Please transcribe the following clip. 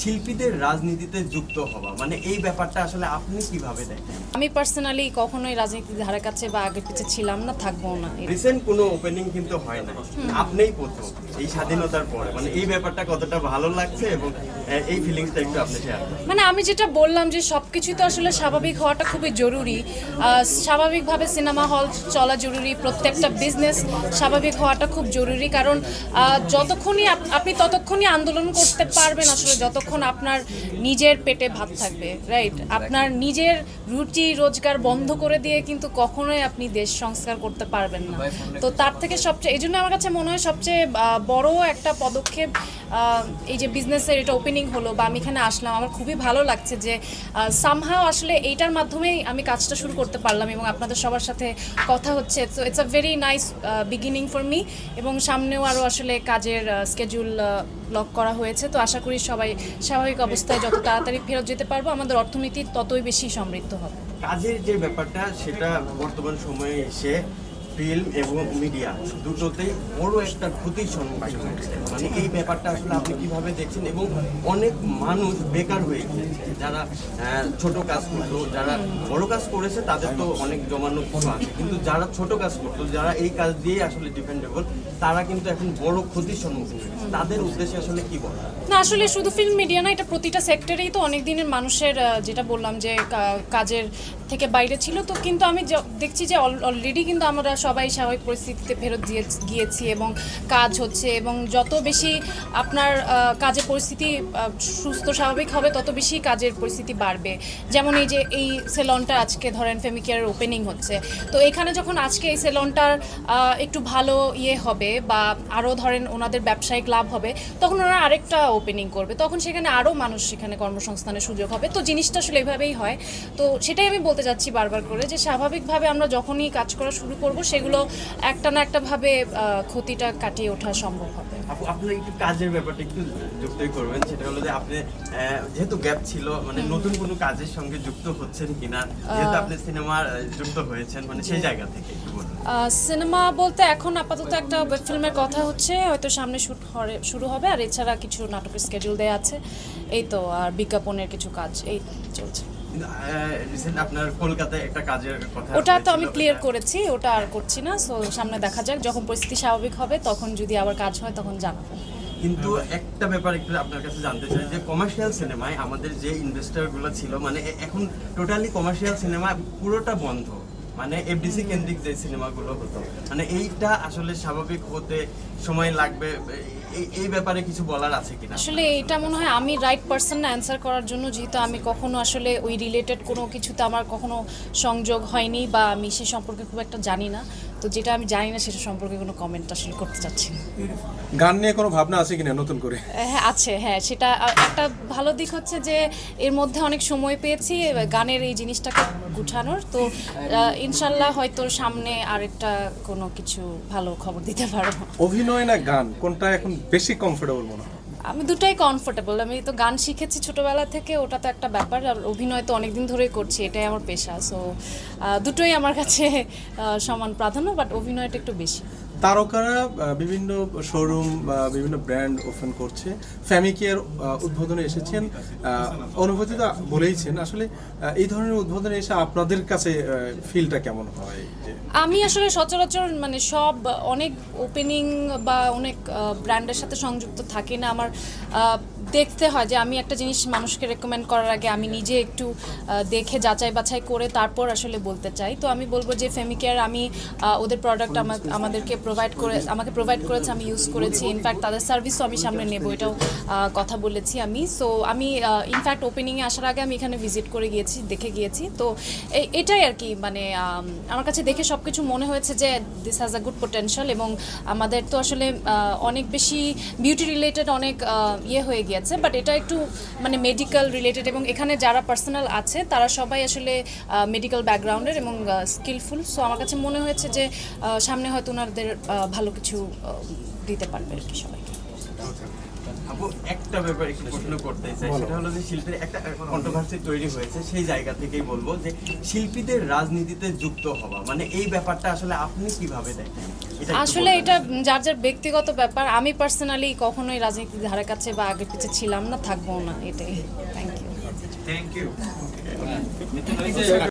শিল্পীদের রাজনীতিতে যুক্ত হওয়া। মানে এই ব্যাপারটা আসলে আপনি কীভাবে দেখেন? আমি পার্সোনালি কখনোই রাজনীতির ধারে কাছে বা আগে পিছে ছিলাম না থাকব না। রিসেন্ট কোনো ওপেনিং কিন্তু হয় না আপনিই প্রথম এই স্বাধীনতার পরে। মানে এই ব্যাপারটা কতটা ভালো লাগছে এবং এই ফিলিংসটা একটু আপনি শেয়ার মানে আমি যেটা বললাম যে সব কিছুই তো আসলে স্বাভাবিক হওয়াটা খুবই জরুরি। স্বাভাবিকভাবে সিনেমা হল চলা জরুরি প্রত্যেকটা বিজনেস স্বাভাবিক হওয়াটা খুব জরুরি। কারণ যতক্ষণই আপনি ততক্ষণই আন্দোলন করতে পারবেন আসলে যতক্ষণ আপনার নিজের পেটে ভাত থাকবে রাইট আপনার নিজের রুটি রোজগার বন্ধ করে দিয়ে কিন্তু কখনোই আপনি দেশ সংস্কার করতে পারবেন না। তো তার থেকে সবচেয়ে এই জন্য আমার কাছে মনে হয় সবচেয়ে বড় একটা পদক্ষেপ এই যে বিজনেসের এটা ওপেনিং হলো বা আমি এখানে আসলাম আমার খুবই ভালো লাগছে যে সামহাও আসলে এইটার মাধ্যমেই আমি কাজটা শুরু করতে পারলাম এবং আপনাদের সবার সাথে কথা হচ্ছে। তো it's a very nice beginning for me এবং সামনেও আরও আসলে কাজের স্কেজুল লক করা হয়েছে। তো আশা করি সবাই স্বাভাবিক অবস্থায় যত তাড়াতাড়ি ফেরত যেতে পারব, আমাদের অর্থনীতি ততই বেশি সমৃদ্ধ হবে। কাজের যে ব্যাপারটা, সেটা বর্তমান সময়ে এসে ফিল্ম এবং মিডিয়া দুটোতেই বড় একটা ক্ষতির সম্মুখীন হয়েছে। মানে এই ব্যাপারটা আসলে আপনি কীভাবে দেখছেন এবং অনেক মানুষ বেকার হয়ে যারা ছোট কাজ করতো, যারা বড় কাজ করেছে, তাদের তো অনেক জমানো কিছু আছে। কিন্তু যারা ছোট কাজ করতো, যারা এই কাজ দিয়ে আসলে ডিপেন্ডেবল তারা কিন্তু এখন বড় ক্ষতির সম্মুখীন হয়েছে। তাদের উদ্দেশ্যে আসলে কি বলা না, আসলে শুধু ফিল্ম মিডিয়া না, এটা প্রতিটা সেক্টরেই তো অনেক দিনের মানুষের যেটা বললাম যে কাজের থেকে বাইরে ছিল, তো কিন্তু আমি দেখছি যে অলরেডি কিন্তু আমরা সবাই স্বাভাবিক পরিস্থিতিতে ফেরত দিয়ে, গিয়েছি এবং কাজ হচ্ছে এবং যত বেশি আপনার কাজের পরিস্থিতি সুস্থ স্বাভাবিক হবে, তত বেশি কাজের পরিস্থিতি বাড়বে। যেমন এই যে, এই সেলনটা আজকে ধরেন ফেমিকেয়ারের ওপেনিং হচ্ছে। তো এখানে যখন আজকে এই সেলনটার একটু ভালো ইয়ে হবে বা আরও ধরেন ওনাদের ব্যবসায়িক লাভ হবে, তখন ওনারা আরেকটা ওপেনিং করবে। তখন সেখানে আরও মানুষ সেখানে কর্মসংস্থানের সুযোগ হবে। তো জিনিসটা আসলে এভাবেই হয়। তো সেটাই আমি বলতে চাচ্ছি বারবার করে যে স্বাভাবিকভাবে আমরা যখনই কাজ করা শুরু করব সেগুলো একটা না একটাভাবে ক্ষতিটা কাটিয়ে ওঠা সম্ভব হবে। আপনার একটু কাজের ব্যাপারটা একটু যুক্তই করবেন। সেটা হলো যে আপনি যেহেতু গ্যাপ ছিল মানে নতুন কোনো কাজের সঙ্গে যুক্ত হচ্ছেন কিনা যেহেতু আপনি সিনেমার যুক্ত হয়েছেন মানে সেই জায়গা থেকে একটু বলুন। সিনেমা বলতে এখন আপাতত একটা ওয়েব ফিল্মের কথা হচ্ছে হয়তো সামনে শুট শুরু হবে আর এছাড়া কিছু নাটকের স্কেডিউল দেওয়া আছে। এই তো আর বিজ্ঞাপনের কিছু কাজ এই চলছে। আপনার কলকাতায় একটা কাজের কথা ওটা তো আমি ক্লিয়ার করেছি ওটা আর করছি না সো সামনে দেখা যাক যখন পরিস্থিতি স্বাভাবিক হবে তখন যদি আবার কাজ হয় তখন জানাব। কিন্তু একটা ব্যাপার একটু আপনার কাছে জানতে চাই যে কমার্শিয়াল সিনেমায় আমাদের যে ইনভেস্টরগুলো ছিল মানে এখন টোটালি কমার্শিয়াল সিনেমা পুরোটা বন্ধ। মানে এফডিসি কেন্দ্রিক যে সিনেমাগুলো হতো মানে এইটা আসলে স্বাভাবিক হতে সময় লাগবে এই- ব্যাপারে কিছু বলার আছে কিনা? আসলে এটা মনে হয় আমি রাইট পার্সন না অ্যান্সার করার জন্য যেহেতু আমি কখনো আসলে ওই রিলেটেড কোনো কিছুতে আমার কখনো সংযোগ হয়নি বা আমি সে সম্পর্কে খুব একটা জানি না। তো যেটা আমি জানি না সেটা সম্পর্কে কোনো কমেন্ট আসলে করতে চাচ্ছি না। গান নিয়ে কোনো ভাবনা আছে কিনা নতুন করে? হ্যাঁ আছে হ্যাঁ সেটা একটা ভালো দিক হচ্ছে যে এর মধ্যে অনেক সময় পেয়েছি গানের এই জিনিসটাকে গুছানোর তো ইনশাল্লাহ হয়তো সামনে আরেকটা কোনো কিছু ভালো খবর দিতে পারব। অভিনয় না গান? কোনটা এখন বেশি কমফোর্টেবল মনে হয়? আমি দুটাই কমফোর্টেবল আমি তো গান শিখেছি ছোটবেলা থেকে, ওটা তো একটা ব্যাপার। আর অভিনয় তো অনেকদিন ধরেই করছি, এটাই আমার পেশা। সো দুটোই আমার কাছে সমান প্রাধান্য বাট অভিনয়টা একটু বেশি। তারকারা বিভিন্ন শোরুম বা বিভিন্ন ব্র্যান্ড ওপেন করছে। ফ্যামিকেয়ার উদ্বোধনে এসেছেন। অনুভূতি তো বলেইছেন। আসলে এই ধরনের উদ্বোধনে এসে আপনাদের কাছে ফিলটা কেমন হয়? আমি আসলে সচরাচর মানে সব, অনেক ওপেনিং বা অনেক ব্র্যান্ডের সাথে সংযুক্ত থাকি না। আমার দেখতে হয় যে আমি একটা জিনিস মানুষকে রেকমেন্ড করার আগে আমি নিজে একটু দেখে যাচাই বাছাই করে তারপর আসলে বলতে চাই। তো আমি বলব যে ফেমিকেয়ার আমি ওদের প্রোডাক্ট আমাদেরকে প্রোভাইড করে আমাকে প্রোভাইড করেছে আমি ইউজ করেছি। ইনফ্যাক্ট তাদের সার্ভিসও আমি সামনে নেব এটাও কথা বলেছি আমি। সো আমি ইনফ্যাক্ট ওপেনিংয়ে আসার আগে আমি এখানে ভিজিট করে গিয়েছি দেখে গিয়েছি। তো এটাই আর কি মানে আমার কাছে দেখে সব কিছু মনে হয়েছে যে this has a good potential এবং আমাদের তো আসলে অনেক বেশি বিউটি রিলেটেড অনেক ইয়ে হয়ে গিয়েছে। বাট এটা একটু মানে মেডিকেল রিলেটেড এবং এখানে যারা পার্সোনাল আছে, তারা সবাই আসলে মেডিকেল ব্যাকগ্রাউন্ডের এবং স্কিলফুল সো আমার কাছে মনে হয়েছে যে সামনে হয়তো ওনাদের ভালো কিছু দিতে পারবে আর কি সবাইকে। আপু একটা ব্যাপার একটু প্রশ্ন করতে চাই। সেটা হলো যে শিল্পীর একটা কন্ট্রোভার্সি তৈরি হয়েছে সেই জায়গা থেকেই বলব যে শিল্পীদের রাজনীতিতে যুক্ত হওয়া। মানে এই ব্যাপারটা আসলে আপনি কীভাবে দেখেন? আসলে এটা যার যার ব্যক্তিগত ব্যাপার আমি পার্সোনালি কখনোই রাজনীতির ধারে কাছে বা আগে পিছে ছিলাম না থাকব না এটাই। Thank you thank you